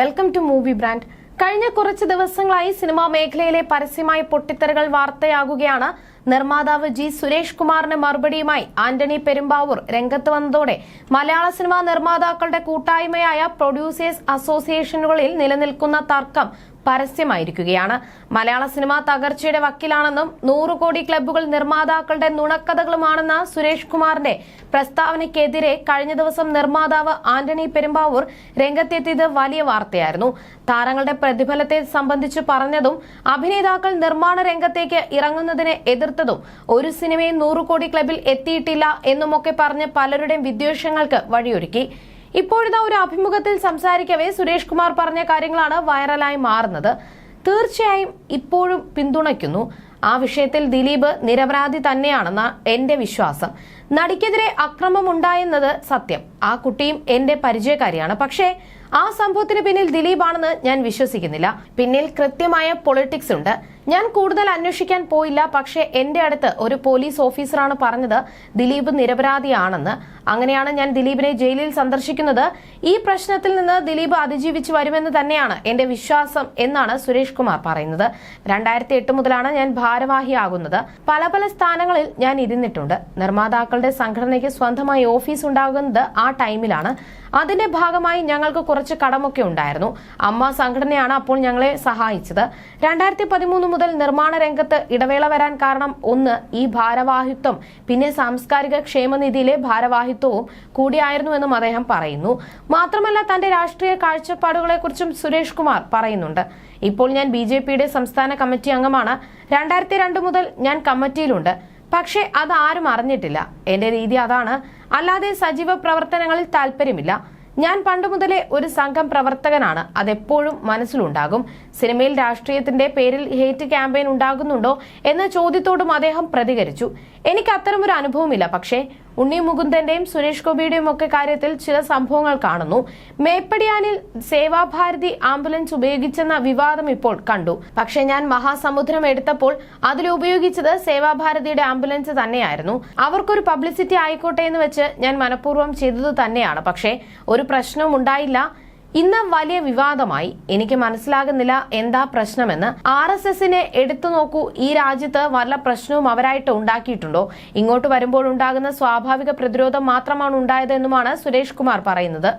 Welcome to movie brand കഴിഞ്ഞ കുറച്ച് ദിവസങ്ങളായി സിനിമാ മേഖലയിലെ പരസ്യമായ പൊട്ടിത്തെറികൾ വാർത്തയാകുകയാണ് നിർമ്മാതാവ് ജി സുരേഷ് കുമാറിന് മറുപടിയുമായി ആന്റണി പെരുമ്പാവൂർ രംഗത്ത് വന്നതോടെ മലയാള സിനിമാ നിർമ്മാതാക്കളുടെ കൂട്ടായ്മയായ പ്രൊഡ്യൂസേഴ്സ് അസോസിയേഷനുകളിൽ നിലനിൽക്കുന്ന തർക്കം പരസ്യമായിരിക്കുകയാണ്. മലയാള സിനിമ തകർച്ചയുടെ വക്കിലാണെന്നും നൂറ് കോടി ക്ലബ്ബുകൾ നിർമ്മാതാക്കളുടെ നുണക്കഥകളുമാണെന്ന സുരേഷ് കുമാറിന്റെ പ്രസ്താവനയ്ക്കെതിരെ കഴിഞ്ഞ ദിവസം നിർമ്മാതാവ് ആന്റണി പെരുമ്പാവൂർ രംഗത്തെത്തിയത് വലിയ വാർത്തയായിരുന്നു. താരങ്ങളുടെ പ്രതിഫലത്തെ സംബന്ധിച്ച് പറഞ്ഞതും അഭിനേതാക്കൾ നിർമ്മാണ രംഗത്തേക്ക് ഇറങ്ങുന്നതിനെ എതിർത്തതും ഒരു സിനിമയും നൂറു കോടി ക്ലബിൽ എത്തിയിട്ടില്ല എന്നുമൊക്കെ പറഞ്ഞ് പലരുടെയും വിദ്വേഷങ്ങൾക്ക് വഴിയൊരുക്കി. ഇപ്പോഴിതാ ഒരു അഭിമുഖത്തിൽ സംസാരിക്കവേ സുരേഷ് കുമാർ പറഞ്ഞ കാര്യങ്ങളാണ് വൈറലായി മാറുന്നത്. തീർച്ചയായും ഇപ്പോഴും പിന്തുണയ്ക്കുന്നു. ആ വിഷയത്തിൽ ദിലീപ് നിരപരാധി തന്നെയാണെന്ന എന്റെ വിശ്വാസം. നടിക്കെതിരെ അക്രമം ഉണ്ടായെന്നത് സത്യം. ആ കുട്ടിയും എന്റെ പരിചയക്കാരിയാണ്. പക്ഷേ ആ സംഭവത്തിന് പിന്നിൽ ദിലീപാണെന്ന് ഞാൻ വിശ്വസിക്കുന്നില്ല. പിന്നിൽ കൃത്യമായ പൊളിറ്റിക്സ് ഉണ്ട്. ഞാൻ കൂടുതൽ അന്വേഷിക്കാൻ പോയില്ല. പക്ഷേ എന്റെ അടുത്ത് ഒരു പോലീസ് ഓഫീസറാണ് പറഞ്ഞത് ദിലീപ് നിരപരാധിയാണെന്ന്. അങ്ങനെയാണ് ഞാൻ ദിലീപിനെ ജയിലിൽ സന്ദർശിക്കുന്നത്. ഈ പ്രശ്നത്തിൽ നിന്ന് ദിലീപ് അതിജീവിച്ച് വരുമെന്ന് തന്നെയാണ് എന്റെ വിശ്വാസം എന്നാണ് സുരേഷ് കുമാർ പറയുന്നത്. രണ്ടായിരത്തി എട്ട് മുതലാണ് ഞാൻ ഭാരവാഹിയാകുന്നത്. പല പല സ്ഥാനങ്ങളിൽ ഞാൻ ഇരുന്നിട്ടുണ്ട്. നിർമ്മാതാക്കളുടെ സംഘടനയ്ക്ക് സ്വന്തമായി ഓഫീസ് ഉണ്ടാകുന്നത് ആ ടൈമിലാണ് അതിന്റെ ഭാഗമായി ഞങ്ങൾക്ക് കുറച്ച് കടമൊക്കെ ഉണ്ടായിരുന്നു. അമ്മ സംഘടനയാണ് അപ്പോൾ ഞങ്ങളെ സഹായിച്ചത്. രണ്ടായിരത്തി പതിമൂന്ന് മുതൽ നിർമ്മാണ രംഗത്ത് ഇടവേള വരാൻ കാരണം ഒന്ന് ഈ ഭാരവാഹിത്വം. പിന്നെ സാംസ്കാരിക ക്ഷേമനിധിയിലെ ഭാരവാഹിത്വവും കൂടിയായിരുന്നുവെന്നും അദ്ദേഹം പറയുന്നു. മാത്രമല്ല തന്റെ രാഷ്ട്രീയ കാഴ്ചപ്പാടുകളെക്കുറിച്ചും സുരേഷ് കുമാർ പറയുന്നുണ്ട്. ഇപ്പോൾ ഞാൻ ബി ജെ പിയുടെ സംസ്ഥാന കമ്മിറ്റി അംഗമാണ്. രണ്ടായിരത്തി രണ്ട് മുതൽ ഞാൻ കമ്മിറ്റിയിലുണ്ട്. പക്ഷേ അത് ആരും അറിഞ്ഞിട്ടില്ല. എന്റെ രീതി അതാണ്. അല്ലാതെ സജീവ പ്രവർത്തനങ്ങളിൽ താല്പര്യമില്ല ഞാൻ പണ്ട് മുതലേ ഒരു സംഘം പ്രവർത്തകനാണ്. അതെപ്പോഴും മനസ്സിലുണ്ടാകും. സിനിമയിൽ രാഷ്ട്രീയത്തിന്റെ പേരിൽ ഹേറ്റ് ക്യാമ്പയിൻ ഉണ്ടാകുന്നുണ്ടോ എന്ന ചോദ്യത്തോടും അദ്ദേഹം പ്രതികരിച്ചു. എനിക്ക് അത്തരമൊരു അനുഭവമില്ല. പക്ഷേ ഉണ്ണി മുകുന്ദന്റെയും സുരേഷ് ഗോപിയുടെയും ഒക്കെ കാര്യത്തിൽ ചില സംഭവങ്ങൾ കാണുന്നു. മേപ്പടിയാനിൽ സേവാഭാരതി ആംബുലൻസ് ഉപയോഗിച്ചെന്ന വിവാദം ഇപ്പോൾ കണ്ടു. പക്ഷേ ഞാൻ മഹാസമുദ്രം എടുത്തപ്പോൾ അതിൽ ഉപയോഗിച്ചത് സേവാഭാരതിയുടെ ആംബുലൻസ് തന്നെയായിരുന്നു. അവർക്കൊരു പബ്ലിസിറ്റി ആയിക്കോട്ടെ എന്ന് വെച്ച് ഞാൻ മനഃപൂർവം ചെയ്തത് തന്നെയാണ്. പക്ഷേ ഒരു പ്രശ്നവും ഉണ്ടായില്ല. ഇന്ന് വലിയ വിവാദമായി. എനിക്ക് മനസ്സിലാകുന്നില്ല എന്താ പ്രശ്നമെന്ന്. ആർ എസ് എസിനെ എടുത്തു നോക്കൂ. ഈ രാജ്യത്ത് വല്ല പ്രശ്നവും അവരായിട്ട് ഉണ്ടാക്കിയിട്ടുണ്ടോ? ഇങ്ങോട്ട് വരുമ്പോൾ ഉണ്ടാകുന്ന സ്വാഭാവിക പ്രതിരോധം മാത്രമാണ് ഉണ്ടായത് എന്നുമാണ് സുരേഷ് കുമാർ പറയുന്നത്.